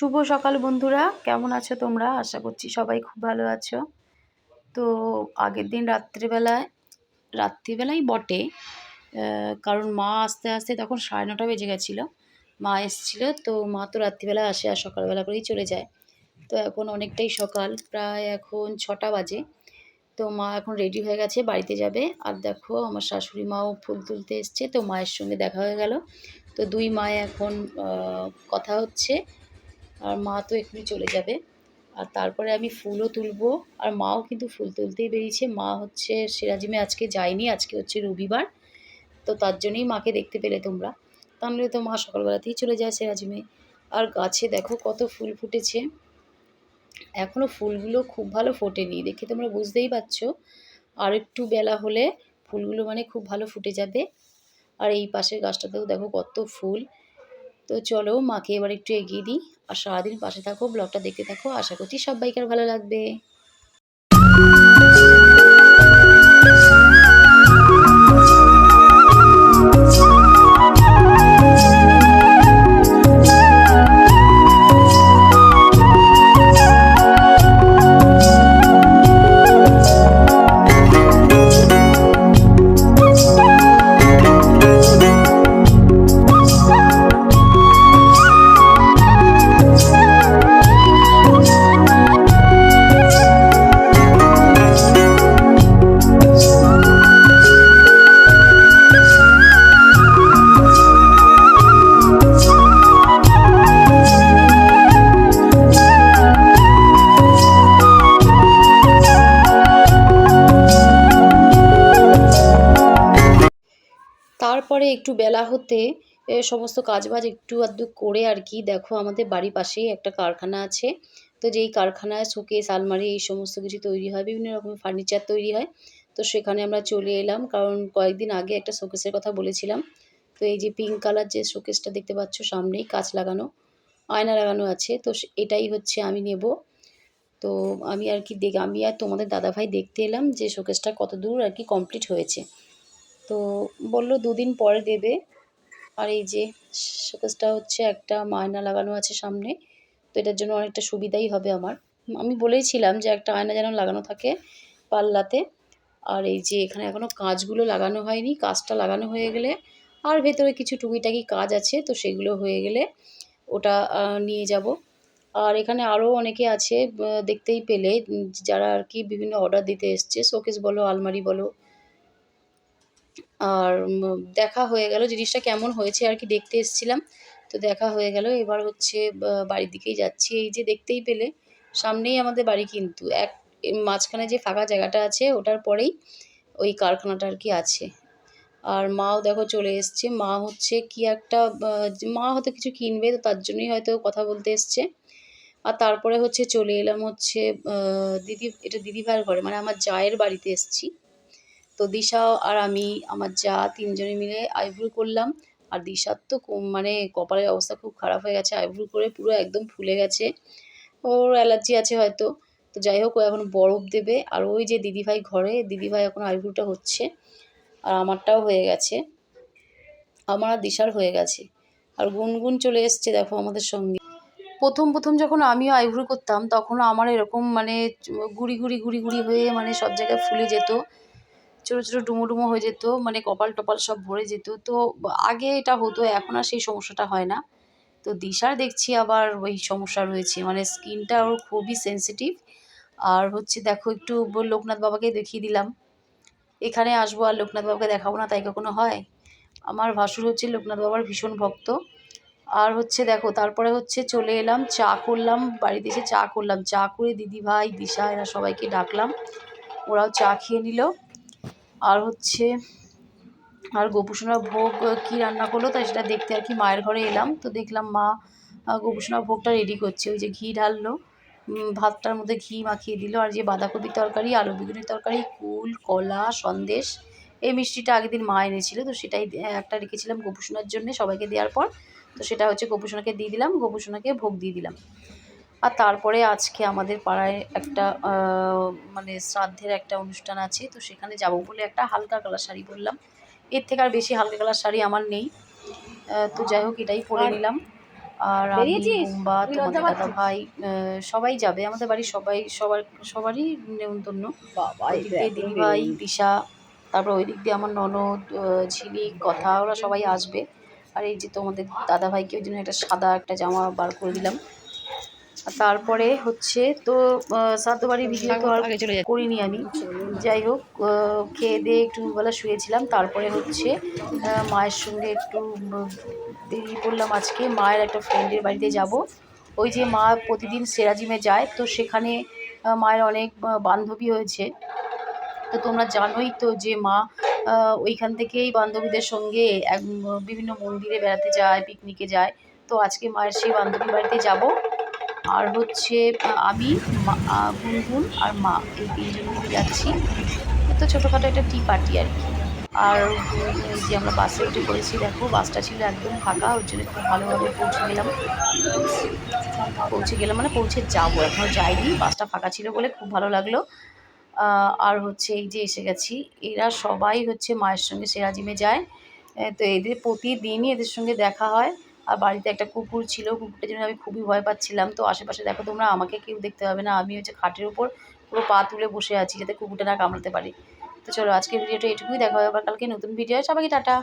শুভ সকাল বন্ধুরা। কেমন আছো তোমরা? আশা করছি সবাই খুব ভালো আছো। তো আগের দিন রাত্রিবেলায়, রাত্রিবেলাই বটে। কারণ মা আস্তে আস্তে তখন সাড়ে নটা বেজে গেছিল। মা এসেছিল, তো মা তো রাত্রিবেলা আসে আর সকালবেলা করেই চলে যায়। তো এখন অনেকটাই সকাল, প্রায় এখন ছটা বাজে। তো মা এখন রেডি হয়ে গেছে, বাড়িতে যাবে। আর দেখো, আমার শাশুড়ি মাও ফুল তুলতে এসছে, তো মায়ের সঙ্গে দেখা হয়ে গেল। তো দুই মায়ে এখন কথা হচ্ছে। আর মা তো এক্ষুনি চলে যাবে। আর তারপরে আমি ফুলও তুলবো। আর মাও কিন্তু ফুল তুলতেই বেরিয়েছে। মা হচ্ছে সিরাজিমে আজকে যায়নি, আজকে হচ্ছে রবিবার। তো তার জন্যই মাকে দেখতে পেলে তোমরা। তাহলে তো মা সকালবেলাতেই চলে যায় সিরাজিমে। আর গাছে দেখো কত ফুল ফুটেছে। এখনও ফুলগুলো খুব ভালো ফোটেনি। দেখে তোমরা বুঝতেই পারছ। আর একটু বেলা হলে ফুলগুলো মানে খুব ভালো ফুটে যাবে। আর এই পাশের গাছটাতেও দেখো কত ফুল। তো চলো মাকে এবার একটু এগিয়ে দিই। আর সারাদিন পাশে থাকো ব্লগটা দেখতে থাকো। আশা করছি সব বাইকার ভালো লাগবে। তারপরে একটু বেলা হতে সমস্ত কাজবাজ একটু আধটু করে আর কি, দেখো আমাদের বাড়ির পাশেই একটা কারখানা আছে। তো যেই কারখানায় শোকেস আলমারি এই সমস্ত কিছু তৈরি হয়, বিভিন্ন রকমের ফার্নিচার তৈরি হয়। তো সেখানে আমরা চলে এলাম, কারণ কয়েকদিন আগে একটা শোকেসের কথা বলেছিলাম। তো এই যে পিঙ্ক কালার যে শোকেসটা দেখতে পাচ্ছ সামনেই কাঁচ লাগানো, আয়না লাগানো আছে। তো এটাই হচ্ছে আমি নেব। তো আমি আর কি দেখ, আমি আর তোমাদের দাদাভাই দেখতে এলাম যে শোকেসটা কত দূর আর কি কমপ্লিট হয়েছে। তো বলল দুদিন পরে দেবে। আর এই যে শোকেসটা হচ্ছে একটা আয়না লাগানো আছে সামনে, তো এটার জন্য অনেকটা সুবিধাই হবে আমার। আমি বলেইছিলাম যে একটা আয়না যেন লাগানো থাকে পাল্লাতে। আর এই যে এখানে এখনও কাঁচগুলো লাগানো হয়নি, কাঁচটা লাগানো হয়ে গেলে আর ভেতরে কিছু টুকিটাকি কাজ আছে, তো সেগুলো হয়ে গেলে ওটা নিয়ে যাব। আর এখানে আরও অনেকে আছে দেখতেই পেলে, যারা আর কি বিভিন্ন অর্ডার দিতে এসছে। শোকেস বলো, আলমারি বলো আর দেখা হয়ে গেল জিনিসটা কেমন হয়েছে আর কি দেখতে এসেছিলাম। তো দেখা হয়ে গেল, এবার হচ্ছে বাড়ির দিকেই যাচ্ছি। এই যে দেখতেই পেলে, সামনেই আমাদের বাড়ি কিন্তু। এক মাঝখানে যে ফাঁকা জায়গাটা আছে, ওটার পরেই ওই কারখানাটা আর কি আছে। আর মাও দেখো চলে এসছে। মা হচ্ছে কি একটা মা হয়তো কিছু কিনবে, তো তার জন্যই হয়তো কথা বলতে এসছে। আর তারপরে হচ্ছে চলে এলাম হচ্ছে দিদি, এটা দিদিভাইয়ের ঘরে মানে আমার জায়ের বাড়িতে এসছি। তো দিশা আর আমি, আমার যা তিনজনে মিলে আইব্রু করলাম। আর দিশার তো মানে কপালের অবস্থা খুব খারাপ হয়ে গেছে, আইব্রু করে পুরো একদম ফুলে গেছে। ওর অ্যালার্জি আছে হয়তো। তো যাই হোক, ও এখন বরফ দেবে। আর ওই যে দিদিভাই ঘরে, দিদিভাই এখন আইব্রুটা হচ্ছে। আর আমারটাও হয়ে গেছে। আমার আর দিশার হয়ে গেছে। আর গুনগুন চলে এসছে দেখো আমাদের সঙ্গে। প্রথম প্রথম যখন আমিও আইব্রু করতাম, তখন আমার এরকম মানে গুড়ি গুড়ি গুড়ি গুড়ি হয়ে মানে সব জায়গায় ফুলে যেত। ছোটো ছোটো ডুমো ডুমো হয়ে যেত মানে কপাল টপাল সব ভরে যেত। তো আগে এটা হতো, এখন আর সেই সমস্যাটা হয় না। তো দিশার দেখছি আবার ওই সমস্যা রয়েছে মানে স্কিনটা ওর খুবই সেন্সিটিভ আর হচ্ছে দেখো, একটু লোকনাথ বাবাকে দেখিয়ে দিলাম। এখানে আসব আর লোকনাথ বাবাকে দেখাবো না, তাই কখনো হয়? আমার ভাসুর হচ্ছে লোকনাথ বাবার ভীষণ ভক্ত। আর হচ্ছে দেখো, তারপরে হচ্ছে চলে এলাম, চা করলাম, বাড়িতে এসে চা করলাম। চা করে দিদি ভাই দিশা, এরা সবাইকে ডাকলাম। ওরাও চা খেয়ে নিল। আর হচ্ছে আর গোপুসোনার ভোগ কি রান্না করল তাই সেটা দেখতে আর কি মায়ের ঘরে এলাম। তো দেখলাম মা আহ, গোপুসোনার ভোগটা রেডি করছে। ওই যে ঘি ঢাললো ভাতটার মধ্যে ঘি মাখিয়ে দিল। আর যে বাঁধাকপির তরকারি আলু বেগুনের তরকারি কুল কলা সন্দেশ এই মিষ্টিটা আগের দিন মা এনেছিল। তো সেটাই একটা রেখেছিলাম গোপুসোনার জন্য সবাইকে দেওয়ার পর। তো সেটা হচ্ছে গোপুসোনাকে দিয়ে দিলাম। গোপুসোনাকে ভোগ দিয়ে দিলাম। আর তারপরে আজকে আমাদের পাড়ায় একটা মানে শ্রাদ্ধের একটা অনুষ্ঠান আছে তো সেখানে যাব বলে একটা হালকা কালার শাড়ি পরলাম এর থেকে আর বেশি হালকা কালার শাড়ি আমার নেই। তো যাই হোক এটাই পরে নিলাম। আর আমি বেরিয়েছিস? তোমাদের দাদা ভাই সবাই যাবে। আমাদের বাড়ির সবাই সবার সবারই নেমন্তন্ন দিদি ভাই দিশা তারপর ওই দিক দিয়ে আমার ননদ ঝিলিক কথা ওরা সবাই আসবে। আর এই যে তোমাদের দাদা ভাইকে ওই জন্য একটা সাদা একটা জামা বার করে দিলাম। তারপরে হচ্ছে তো শ্রাদ্ধ ভিডিও তো আর করিনি আমি। যাই হোক খেয়ে দিয়ে একটু বেলা শুয়েছিলাম। তারপরে হচ্ছে মায়ের সঙ্গে একটু দেরি করলাম আজকে। মায়ের একটা ফ্রেন্ডের বাড়িতে যাব। ওই যে মা প্রতিদিন সেরাজিমে যায় তো সেখানে মায়ের অনেক বান্ধবী হয়েছে। তো তোমরা জানোই তো যে মা ওইখান থেকেই বান্ধবীদের সঙ্গে বিভিন্ন মন্দিরে বেড়াতে যায় পিকনিকে যায়। তো আজকে মায়ের সেই বান্ধবীর বাড়িতে যাব। আর হচ্ছে আমি গুনগুন আর মা, এই তিনজন যাচ্ছি। তো ছোটোখাটো একটা টি পার্টি আর কি। আর যে আমরা বাসে উঠে পড়েছি, দেখো বাসটা ছিল একদম ফাঁকা, ওর জন্য খুব ভালোভাবে পৌঁছে গেলাম। পৌঁছে গেলাম মানে পৌঁছে যাব এখনও যাইনি বাসটা ফাঁকা ছিল বলে খুব ভালো লাগল। আর হচ্ছে এই যে এসে গেছি, এরা সবাই হচ্ছে মায়ের সঙ্গে সেরাজিমে যায়। তো এদের প্রতিদিনই এদের সঙ্গে দেখা হয়। আর বাড়িতে একটা কুকুর ছিল কুকুরটার জন্য আমি খুবই ভয় পাচ্ছিলাম, তো আশেপাশে দেখো তোমরা, আমাকে কেউ দেখতে পাবে না, আমি হচ্ছে খাটের ওপর পুরো পা তুলে বসে আছি যাতে কুকুরটা না কামড়াতে পারি। তো চলো আজকের ভিডিওটা এটুকুই, দেখা হবে আবার কালকে নতুন ভিডিও সবাইকে টাটা।